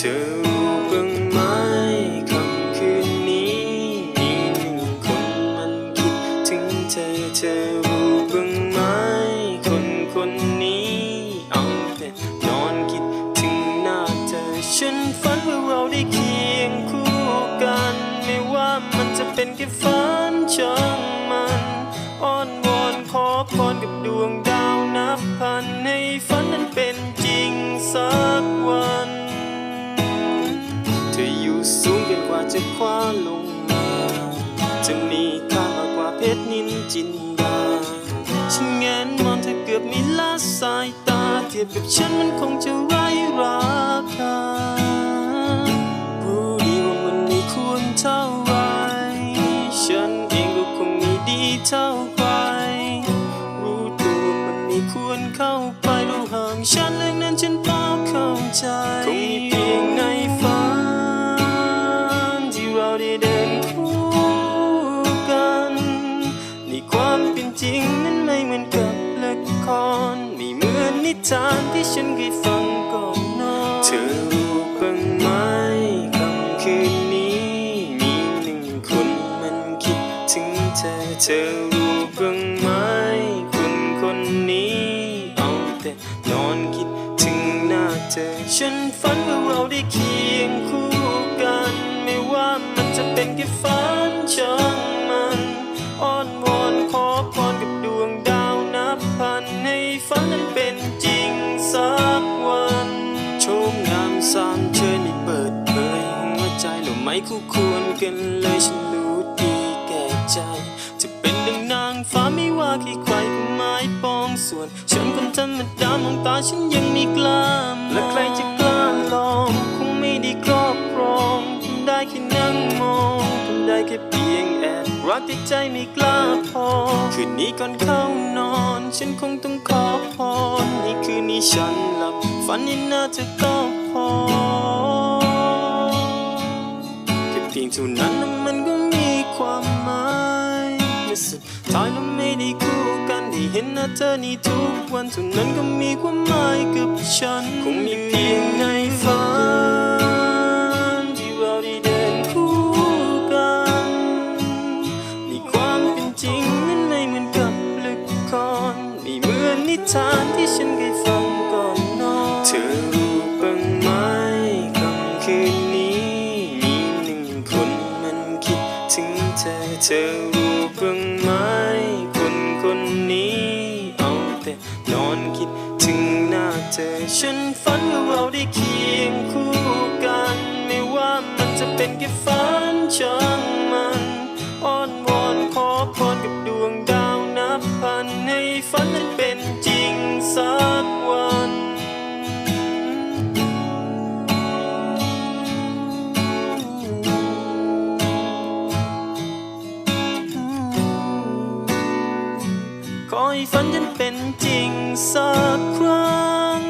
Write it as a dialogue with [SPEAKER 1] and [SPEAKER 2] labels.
[SPEAKER 1] เามันจะเป็นแค่ฝันช่างมันอ้อนวอนขอพรกับดวงดาวนับพันให้ฝันนั้นเป็นจริงสักวัน เธออยู่สูงเกินกว่าจะคว้าลงมา จะมีค่ามากกว่าเพชรนินจินดาฉันแงนมองเธอเกือบมีละสายตา เทียบกับฉันมันคงจะไร้ราคา เข้าไปรู้ห่างฉันเรื่องนั้นฉันพอเข้าใจคงมีเพียงในฝันที่เราได้เดินคู่กัน ในความเป็นจริงนั้นไม่เหมือนกับละครไม่เหมือนนิทานที่ฉันเคยฟังก่อนนอนเธอรู้บ้างไหมคำคืนนี้มีหนึ่งคนมันคิดถึงเธอเธอรู้บ้าง ฉันฝันว่าเราได้เคียงคู่กัน ไม่ว่ามันจะเป็นแค่ฝันช่างมันอ้อนวอนขอพรกับดวงดาวนับพันให้ฝันนั้นเป็นจริงสักวันโชมงามสามเชิญให้เปิดเผยหัวใจเราไม่คู่ควรกันเลยฉันรู้ดีแก่ใจจะเป็น ฟ้าไม่ว่าใครใครก็ไม่ปองส่วน ฉันคนธรรมดามองตาฉันยังไม่กล้ามและใครจะกล้าลองคงไม่ได้ครอบครองทำได้แค่นั่งมองทำได้แค่เพียงแอบรักแต่ใจไม่กล้าพอ คืนนี้ก่อนเข้านอน ฉันคงต้องขอพรให้คืนนี้ฉันหลับฝันยังน่าจะต้องพอแค่เพียงเท่านั้นมันก็มีความหมายเมื่อสุดท้ายเราไม่ได้คู่กันได้เห็นหน้าเธอนี่ทุกวันเท่านั้นก็มีความหมายกับฉัน คงมีเพียงในฝันที่เราได้เดินคู่กันในความเป็นจริงนั้นไม่เหมือนกับละครไม่เหมือนนิทานที่ฉันเคยฟังก่อนนอนเธอรู้บ้างไหมคำคืนนี้มีหนึ่งคนมันคิดถึงเธอเธอ เธอฉันฝันว่าเราได้เคียงคู่กัน ไม่ว่ามันจะเป็นแค่ฝันช่างมันอ้อนวอนขอพรกับดวงดาวนับพันให้ฝันนั้นเป็น อยฝันฉันเป็นจริงสักครั้ง